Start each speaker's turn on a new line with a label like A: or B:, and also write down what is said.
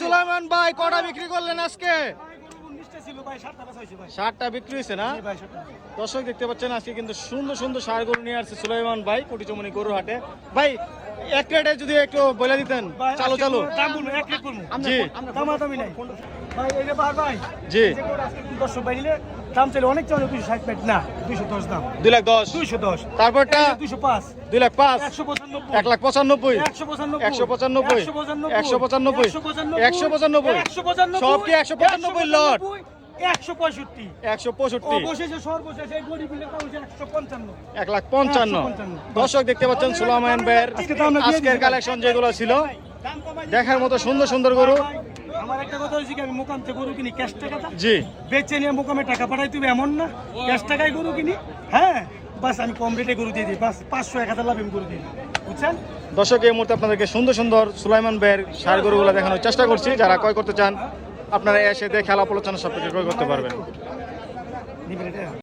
A: সুলাইমান ভাই কটা বিক্রি করলেন আজকে? ষাটটা বিক্রি হয়েছে না? দর্শক দেখতে পাচ্ছেন আজকে কিন্তু সুন্দর সুন্দর সার গরু নিয়ে আসছে সুলাইমান ভাই কুটিচমনি গরু হাটে। ভাই এক রেটে যদি একটু বলে দিতেন চালু চালু।
B: কোনো দাম বলব, এক রেট বলব।
A: জি।
B: দামাদামি নাই। ভাই, বার ভাই,
A: জি।
B: এই যে গরু আজকে কিন্তু 200 পাই নিলে দাম চাইলে অনেক চাইলে 260 পাই। না, 210 দাম।
A: দুই লাখ দশ।
B: 210
A: তারপরটা?
B: এই যে 205
A: দুই লাখ পাঁচ।
B: 195
A: এক লাখ পঁচানব্বই।
B: 195
A: একশো পঁচানব্বই।
B: 195
A: একশো পঁচানব্বই। একশো পঁচানব্বই। সব কি একশো পঁচানব্বই লট
B: 165
A: একশো পঁয়ষট্টি।
B: অবশেষে সর্বশেষ গরিব মিলে তাও হচ্ছে 155
A: এক লাখ পঞ্চান্ন।
B: 155
A: দর্শক দেখতে পাচ্ছেন ভাইয়ের আজকের কালেকশন যেগুলো ছিল দেখার মতো সুন্দর সুন্দর গরু।
B: আমার একটা কথা হয়েছে কি আমি মোকাম থেকে গরু কিনি ক্যাশ টাকাটা?
A: জি।
B: বেচে নিয়ে মোকামে টাকা পাঠাই তুমি এমন না? ক্যাশ টাকায় গরু কিনি হ্যাঁ? বাস আমি কম রেটে গরু দিয়ে দিই। বাস পাঁচশো এক হাজার লাভ আমি গরু দিই। বুঝছেন?
A: দর্শক এই মুহূর্তে আপনাদেরকে সুন্দর সুন্দর সুলাইমান ভাইয়ের সার গরুগুলো দেখানোর চেষ্টা করছি। যারা ক্রয় করতে চান আপনারা এসে দেখে খেলা আলোচনা সব করতে পারবেন।